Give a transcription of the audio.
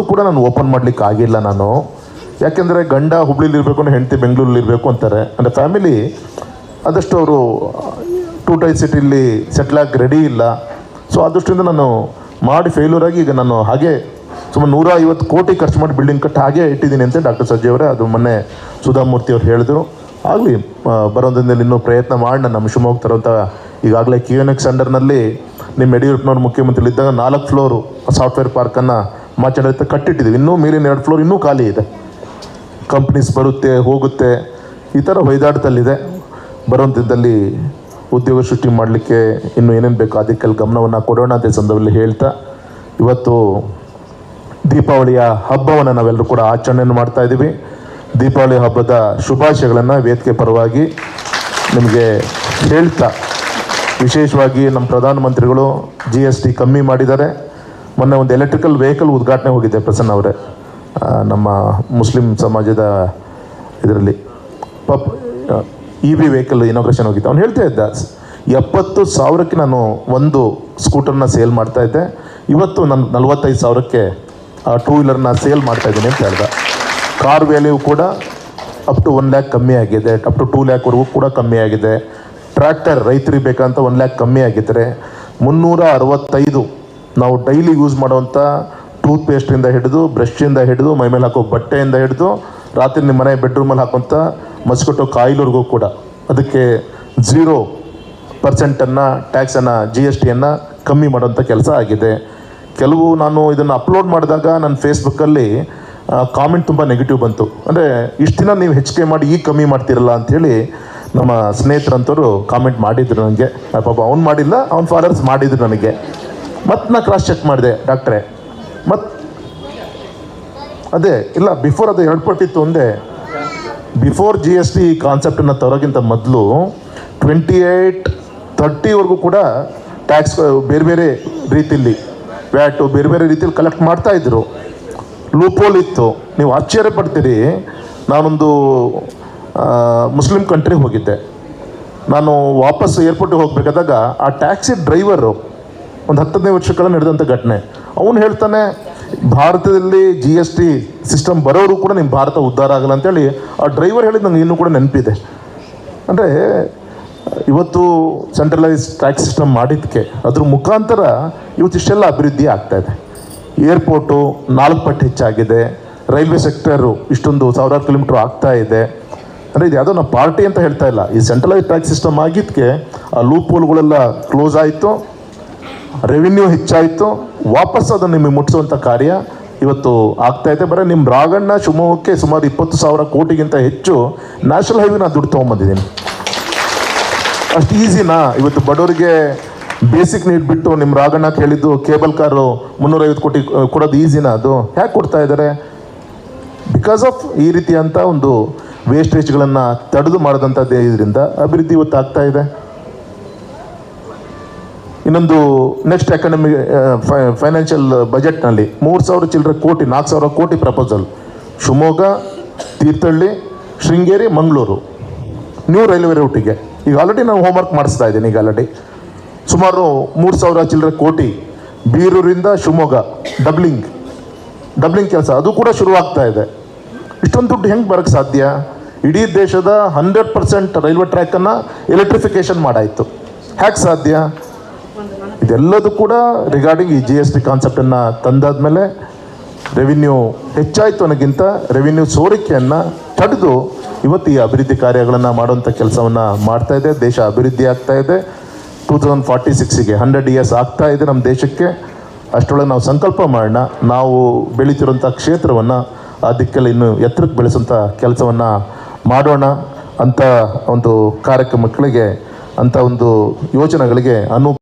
ಇವತ್ತು ಕೂಡ ನಾನು ಓಪನ್ ಮಾಡ್ಲಿಕ್ಕೆ ಆಗಿಲ್ಲ ನಾನು. ಯಾಕೆಂದರೆ ಗಂಡ ಹುಬ್ಳಿಲಿ ಇರಬೇಕು, ಅಂದ್ರೆ ಹೆಂಡತಿ ಬೆಂಗಳೂರಲ್ಲಿ ಇರಬೇಕು ಅಂತಾರೆ. ಅಂದರೆ ಫ್ಯಾಮಿಲಿ ಆದಷ್ಟು ಅವರು ಟೂ ಟೈ ಸಿಟಿಲಿ ಸೆಟ್ಲಾಗಿ ರೆಡಿ ಇಲ್ಲ. ಸೊ ಆ ನಾನು ಮಾಡಿ ಫೇಲ್ಯೂರ್ ಆಗಿ ಈಗ ನಾನು ಹಾಗೆ ಸುಮಾರು ನೂರ ಐವತ್ತು ಕೋಟಿ ಖರ್ಚು ಮಾಡಿ ಬಿಲ್ಡಿಂಗ್ ಕಟ್ಟಿ ಹಾಗೆ ಇಟ್ಟಿದ್ದೀನಿ ಅಂತ ಡಾಕ್ಟರ್ ಸಜ್ಜಿ ಅವರೇ. ಅದು ಮೊನ್ನೆ ಸುಧಾಮೂರ್ತಿ ಅವ್ರು ಹೇಳಿದ್ರು. ಆಗಲಿ ಬರೋ ದಿನದಲ್ಲಿ ಇನ್ನೂ ಪ್ರಯತ್ನ ಮಾಡಿ ನಮ್ಮ ಶಿವಮೊಗ್ಗ ತರೋಂಥ ಈಗಾಗಲೇ ಕ್ಯೂ ಎನ್ ಎಕ್ಸ್ ಅಂಡರ್ನಲ್ಲಿ ನಿಮ್ಮ ಯಡಿಯೂರಪ್ಪನವ್ರು ಮುಖ್ಯಮಂತ್ರಿ ಇದ್ದಾಗ ನಾಲ್ಕು ಫ್ಲೋರು ಸಾಫ್ಟ್ವೇರ್ ಪಾರ್ಕನ್ನು ಮಾಚಂಡ ಕಟ್ಟಿಟ್ಟಿದ್ದೀವಿ. ಇನ್ನೂ ಮೇಲಿನ ಎರಡು ಫ್ಲೋರ್ ಇನ್ನೂ ಖಾಲಿ ಇದೆ. ಕಂಪ್ನೀಸ್ ಬರುತ್ತೆ, ಹೋಗುತ್ತೆ. ಈ ಥರ ಹೊಯ್ದಾಟದಲ್ಲಿದೆ ಬರುವಂಥದ್ದಲ್ಲಿ ಉದ್ಯೋಗ ಸೃಷ್ಟಿ ಮಾಡಲಿಕ್ಕೆ ಇನ್ನೂ ಏನೇನು ಬೇಕು ಅದಕ್ಕೆಲ್ಲ ಗಮನವನ್ನು ಕೊಡೋಣ ಅಂತ ಸಂದರ್ಭದಲ್ಲಿ ಹೇಳ್ತಾ. ಇವತ್ತು ದೀಪಾವಳಿಯ ಹಬ್ಬವನ್ನು ನಾವೆಲ್ಲರೂ ಕೂಡ ಆಚರಣೆಯನ್ನು ಮಾಡ್ತಾ ಇದ್ದೀವಿ. ದೀಪಾವಳಿ ಹಬ್ಬದ ಶುಭಾಶಯಗಳನ್ನು ವೇದಿಕೆ ಪರವಾಗಿ ನಿಮಗೆ ಹೇಳ್ತಾ. ವಿಶೇಷವಾಗಿ ನಮ್ಮ ಪ್ರಧಾನಮಂತ್ರಿಗಳು ಜಿ ಕಮ್ಮಿ ಮಾಡಿದ್ದಾರೆ. ಮೊನ್ನೆ ಒಂದು ಎಲೆಕ್ಟ್ರಿಕಲ್ ವೆಹಿಕಲ್ ಉದ್ಘಾಟನೆ ಹೋಗಿದ್ದೆ ಪ್ರಸನ್ನ ಅವರೇ. ನಮ್ಮ ಮುಸ್ಲಿಂ ಸಮಾಜದ ಇದರಲ್ಲಿ. ಪಪ್ ಇ ವಿ ವೆಹಿಕಲ್ ಇನಾಗ್ರೇಷನ್ ಹೋಗಿದ್ದೆ ಅವ್ನು ಹೇಳ್ತಾ ಇದ್ದ, ಎಪ್ಪತ್ತು ಸಾವಿರಕ್ಕೆ ನಾನು ಒಂದು ಸ್ಕೂಟರ್ನ ಸೇಲ್ ಮಾಡ್ತಾ ಇದ್ದೆ. ಇವತ್ತು ನಾನು ನಲ್ವತ್ತೈದು ಸಾವಿರಕ್ಕೆ, ಆ ಟೂ ವೀಲರ್ನ ಸೇಲ್ ಮಾಡ್ತಾ ಇದ್ದೀನಿ ಅಂತ ಹೇಳ್ದೆ. ಕಾರ್ ವ್ಯಾಲ್ಯೂ ಕೂಡ ಅಪ್ ಟು ಒನ್ ಲ್ಯಾಕ್ ಕಮ್ಮಿ ಆಗಿದೆ. ಅಪ್ ಟು ಟೂ ಲ್ಯಾಕ್ವರೆಗೂ ಕೂಡ ಕಮ್ಮಿ ಆಗಿದೆ. ಟ್ರ್ಯಾಕ್ಟರ್ ರೈತರಿಗೆ ಬೇಕಂತ ಒನ್ ಲ್ಯಾಕ್ ಕಮ್ಮಿ ಆಗಿದ್ದರೆ ಮುನ್ನೂರ ಅರವತ್ತೈದು ನಾವು ಡೈಲಿ ಯೂಸ್ ಮಾಡುವಂಥ ಟೂತ್ ಪೇಸ್ಟಿಂದ ಹಿಡಿದು ಬ್ರಷಿಂದ ಹಿಡಿದು, ಮೈ ಮೇಲೆ ಹಾಕೋ ಬಟ್ಟೆಯಿಂದ ಹಿಡಿದು, ರಾತ್ರಿ ನಿಮ್ಮ ಮನೆ ಬೆಡ್ರೂಮಲ್ಲಿ ಹಾಕೋಂಥ ಮಸ್ಕೊಟ್ಟೋ ಕಾಯಿಲೆವರೆಗೂ ಕೂಡ. ಅದಕ್ಕೆ ಝೀರೋ ಪರ್ಸೆಂಟನ್ನು ಟ್ಯಾಕ್ಸನ್ನು ಜಿ ಎಸ್ ಟಿಯನ್ನು ಕಮ್ಮಿ ಮಾಡುವಂಥ ಕೆಲಸ ಆಗಿದೆ. ಕೆಲವು ನಾನು ಇದನ್ನು ಅಪ್ಲೋಡ್ ಮಾಡಿದಾಗ ನನ್ನ ಫೇಸ್ಬುಕ್ಕಲ್ಲಿ ಕಾಮೆಂಟ್ ತುಂಬ ನೆಗೆಟಿವ್ ಬಂತು. ಅಂದರೆ ಇಷ್ಟು ದಿನ ನೀವು ಹೆಚ್ಚಿಗೆ ಮಾಡಿ ಈಗ ಕಮ್ಮಿ ಮಾಡ್ತಿರಲ್ಲ ಅಂಥೇಳಿ ನಮ್ಮ ಸ್ನೇಹಿತರಂತವರು ಕಾಮೆಂಟ್ ಮಾಡಿದ್ರು ನನಗೆ. ಪಾಪ ಅವ್ನು ಮಾಡಿಲ್ಲ, ಅವ್ನ ಫಾದರ್ಸ್ ಮಾಡಿದ್ರು ನನಗೆ. ಮತ್ತು ನಾ ಕ್ರಾಸ್ ಚೆಕ್ ಮಾಡಿದೆ ಡಾಕ್ಟ್ರೆ ಮತ್ತು ಅದೇ, ಇಲ್ಲ ಬಿಫೋರ್ ಅದು ಎರಡು ಪಟ್ಟಿತ್ತು ಒಂದೇ ಬಿಫೋರ್ ಜಿ ಎಸ್ ಟಿ ಕಾನ್ಸೆಪ್ಟನ್ನು ತರೋಕ್ಕಿಂತ ಮೊದಲು ಟ್ವೆಂಟಿ ಏಯ್ಟ್ ತರ್ಟಿವರೆಗೂ ಕೂಡ ಟ್ಯಾಕ್ಸ್ ಬೇರೆ ಬೇರೆ ರೀತಿಯಲ್ಲಿ ವ್ಯಾಟು ಬೇರೆ ಬೇರೆ ರೀತಿಯಲ್ಲಿ ಕಲೆಕ್ಟ್ ಮಾಡ್ತಾ ಇದ್ರು. ಲೂಪೋಲ್ ಇತ್ತು. ನೀವು ಆಶ್ಚರ್ಯ ಪಡ್ತೀರಿ. ನಾನೊಂದು ಮುಸ್ಲಿಂ ಕಂಟ್ರಿಗೆ ಹೋಗಿದ್ದೆ. ನಾನು ವಾಪಸ್ ಏರ್ಪೋರ್ಟಿಗೆ ಹೋಗಬೇಕಾದಾಗ ಆ ಟ್ಯಾಕ್ಸಿ ಡ್ರೈವರು ಒಂದು ಹತ್ತನೇ ವರ್ಷಕ್ಕೆಲ್ಲ ನಡೆದಂಥ ಘಟನೆ. ಅವನು ಹೇಳ್ತಾನೆ, ಭಾರತದಲ್ಲಿ ಜಿ ಎಸ್ ಟಿ ಸಿಸ್ಟಮ್ ಬರೋರು ಕೂಡ ನಿಮ್ಮ ಭಾರತ ಉದ್ಧಾರ ಆಗಲ್ಲ ಅಂತೇಳಿ ಆ ಡ್ರೈವರ್ ಹೇಳಿದ ನಂಗೆ ಇನ್ನೂ ಕೂಡ ನೆನಪಿದೆ. ಅಂದರೆ ಇವತ್ತು ಸೆಂಟ್ರಲೈಸ್ ಟ್ಯಾಕ್ಸ್ ಸಿಸ್ಟಮ್ ಮಾಡಿದ್ದಕ್ಕೆ ಅದ್ರ ಮುಖಾಂತರ ಇವತ್ತು ಇಷ್ಟೆಲ್ಲ ಅಭಿವೃದ್ಧಿ ಆಗ್ತಾ ಇದೆ. ಏರ್ಪೋರ್ಟು ನಾಲ್ಕು ಪಟ್ಟು ಹೆಚ್ಚಾಗಿದೆ, ರೈಲ್ವೆ ಸೆಕ್ಟರು ಇಷ್ಟೊಂದು ಸಾವಿರಾರು ಕಿಲೋಮೀಟ್ರ್ ಆಗ್ತಾ ಇದೆ. ಅಂದರೆ ಇದು ಯಾವುದೋ ನಾವು ಪಾರ್ಟಿ ಅಂತ ಹೇಳ್ತಾ ಇಲ್ಲ. ಈ ಸೆಂಟ್ರಲೈಸ್ ಟ್ಯಾಕ್ಸ್ ಸಿಸ್ಟಮ್ ಆಗಿದ್ದಕ್ಕೆ ಆ ಲೂಪ್ ಹೋಲ್ಗಳೆಲ್ಲ ಕ್ಲೋಸ್ ಆಯಿತು ರೆವಿನ್ಯೂ ಹೆಚ್ಚಾಯಿತು. ವಾಪಸ್ ಅದನ್ನು ನಿಮಗೆ ಮುಟ್ಟಿಸುವಂಥ ಕಾರ್ಯ ಇವತ್ತು ಆಗ್ತಾ ಇದೆ. ಬರೀ ನಿಮ್ಮ ರಾಗಣ್ಣ ಶಿವಮೊಗ್ಗಕ್ಕೆ ಸುಮಾರು ಇಪ್ಪತ್ತು ಸಾವಿರ ಕೋಟಿಗಿಂತ ಹೆಚ್ಚು ನ್ಯಾಷನಲ್ ಹೈವೇನ ದುಡ್ಡು ತೊಗೊಂಬಂದಿದ್ದೀನಿ. ಅಷ್ಟು ಈಸಿನಾ ಇವತ್ತು ಬಡವರಿಗೆ ಬೇಸಿಕ್ ನೀಡ್ ಬಿಟ್ಟು ನಿಮ್ಮ ರಾಗಣ್ಣ ಕೇಳಿದ್ದು ಕೇಬಲ್ ಕಾರು ಮುನ್ನೂರೈವತ್ತು ಕೋಟಿ ಕೊಡೋದು ಈಸಿನಾ ಅದು ಯಾಕೆ ಕೊಡ್ತಾ ಇದ್ದಾರೆ ಬಿಕಾಸ್ ಆಫ್ ಈ ರೀತಿಯಂಥ ಒಂದು ವೇಸ್ಟೇಜ್ಗಳನ್ನು ತಡೆದು ಮಾಡಿದಂಥದ್ದು ಇದರಿಂದ ಅಭಿವೃದ್ಧಿ ಇವತ್ತು ಆಗ್ತಾ ಇದೆ. ಇನ್ನೊಂದು ನೆಕ್ಸ್ಟ್ ಎಕನಮಿ ಫೈನಾನ್ಷಿಯಲ್ ಬಜೆಟ್ನಲ್ಲಿ ಮೂರು ಸಾವಿರ ಚಿಲ್ಲರೆ ಕೋಟಿ, ನಾಲ್ಕು ಸಾವಿರ ಕೋಟಿ proposal Shivamogga, Thirthahalli, Sringeri, Mangaluru. New railway ರೂಟಿಗೆ ಈಗ ಆಲ್ರೆಡಿ ನಾನು ಹೋಮ್ವರ್ಕ್ ಮಾಡಿಸ್ತಾ ಇದ್ದೀನಿ ಈಗ ಆಲ್ರೆಡಿ ಸುಮಾರು ಮೂರು ಸಾವಿರ ಚಿಲ್ಲರೆ ಕೋಟಿ ಬೀರೂರಿಂದ ಶಿವಮೊಗ್ಗ ಡಬ್ಲಿಂಗ್ ಡಬ್ಲಿಂಗ್ ಕೆಲಸ, ಅದು ಕೂಡ ಶುರುವಾಗ್ತಾ ಇದೆ. ಇಷ್ಟೊಂದು ದುಡ್ಡು ಹೆಂಗೆ ಬರೋಕ್ಕೆ ಸಾಧ್ಯ? ಇಡೀ ದೇಶದ ಹಂಡ್ರೆಡ್ ಪರ್ಸೆಂಟ್ ರೈಲ್ವೆ ಟ್ರ್ಯಾಕನ್ನು ಎಲೆಕ್ಟ್ರಿಫಿಕೇಷನ್ ಮಾಡಾಯಿತು. ಹ್ಯಾಕ್ ಸಾಧ್ಯ? ಇದೆಲ್ಲದೂ ಕೂಡ ರಿಗಾರ್ಡಿಂಗ್ ಈ ಜಿ ಎಸ್ ಟಿ ಕಾನ್ಸೆಪ್ಟನ್ನು ತಂದಾದ್ಮೇಲೆ ರೆವಿನ್ಯೂ ಹೆಚ್ಚಾಯಿತು ಅನ್ನೋಕ್ಕಿಂತ ರೆವಿನ್ಯೂ ಸೋರಿಕೆಯನ್ನು ತಡೆದು ಇವತ್ತು ಈ ಅಭಿವೃದ್ಧಿ ಕಾರ್ಯಗಳನ್ನು ಮಾಡುವಂಥ ಕೆಲಸವನ್ನು ಮಾಡ್ತಾ ಇದೆ, ದೇಶ ಅಭಿವೃದ್ಧಿ ಆಗ್ತಾ ಇದೆ. ಟೂ ತೌಸಂಡ್ ಫಾರ್ಟಿ ಸಿಕ್ಸಿಗೆ ಹಂಡ್ರೆಡ್ ಇಯರ್ಸ್ ಆಗ್ತಾ ಇದೆ ನಮ್ಮ ದೇಶಕ್ಕೆ. ಅಷ್ಟರೊಳಗೆ ನಾವು ಸಂಕಲ್ಪ ಮಾಡೋಣ. ನಾವು ಬೆಳೀತಿರುವಂಥ ಕ್ಷೇತ್ರವನ್ನು ಆ ದಿಕ್ಕಲ್ಲಿ ಇನ್ನು ಎತ್ತರಕ್ಕೆ ಬೆಳೆಸುವಂಥ ಕೆಲಸವನ್ನು ಮಾಡೋಣ ಅಂತ ಒಂದು ಕಾರ್ಯಕ್ರಮಗಳಿಗೆ ಅಂಥ ಒಂದು ಯೋಜನೆಗಳಿಗೆ ಅನು